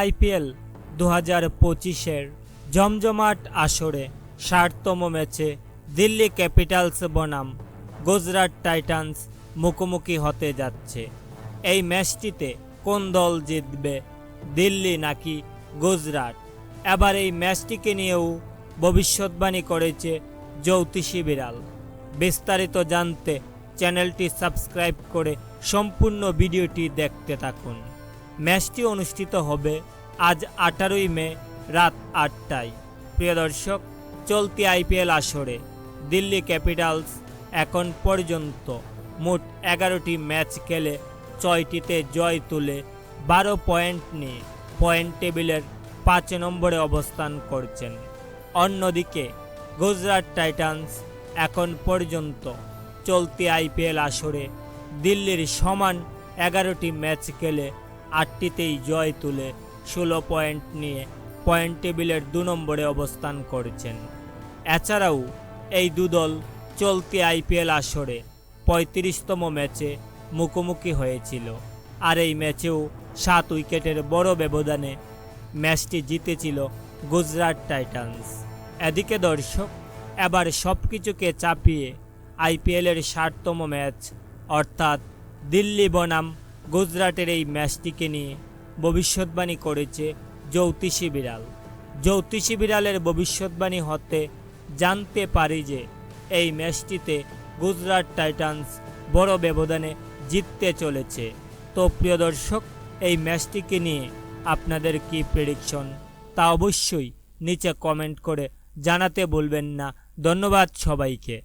IPL দু হাজার পঁচিশের জমজমাট আসরে ষাটতম ম্যাচে দিল্লি ক্যাপিটালস বনাম গুজরাট টাইটান্স মুখোমুখি হতে যাচ্ছে। এই ম্যাচটিতে কোন দল জিতবে, দিল্লি নাকি গুজরাট? এবার এই ম্যাচটিকে নিয়েও ভবিষ্যৎবাণী করেছে জ্যোতিষী বিড়াল। বিস্তারিত জানতে চ্যানেলটি সাবস্ক্রাইব করে সম্পূর্ণ ভিডিওটি দেখতে থাকুন। ম্যাচটি অনুষ্ঠিত হবে আজ আঠারোই মে রাত আটটায়। প্রিয় দর্শক, চলতি আইপিএল আসরে দিল্লি ক্যাপিটালস এখন পর্যন্ত মোট এগারোটি ম্যাচ খেলে ছয়টিতে জয় তুলে বারো পয়েন্ট নিয়ে পয়েন্ট টেবিলের পাঁচ নম্বরে অবস্থান করছেন। অন্যদিকে গুজরাট টাইটান্স এখন পর্যন্ত চলতি আইপিএল আসরে দিল্লির সমান এগারোটি ম্যাচ খেলে আটটিতেই জয় তুলে ষোলো পয়েন্ট নিয়ে পয়েন্ট টেবিলের দু নম্বরে অবস্থান করছেন। এছাড়াও এই দুদল চলতি আইপিএল আসরে পঁয়ত্রিশতম ম্যাচে মুখোমুখি হয়েছিল। আর এই ম্যাচেও সাত উইকেটের বড় ব্যবধানে ম্যাচটি জিতেছিল গুজরাট টাইটান্স। এদিকে দর্শক, এবার সব কিছুকে চাপিয়ে আইপিএলের ষাটতম ম্যাচ, অর্থাৎ দিল্লি বনাম গুজরাটের এই ম্যাচটিকে নিয়ে ভবিষ্যৎবাণী করেছে জ্যোতিষী বিড়াল। জ্যোতিষী বিড়ালের ভবিষ্যৎবাণী হতে জানতে পারি যে এই ম্যাচটিতে গুজরাট টাইটান্স বড় ব্যবধানে জিততে চলেছে। তো প্রিয় দর্শক, এই ম্যাচটিকে নিয়ে আপনাদের কি প্রেডিকশন তা অবশ্যই নিচে কমেন্ট করে জানাতে বলবেন না। ধন্যবাদ সবাইকে।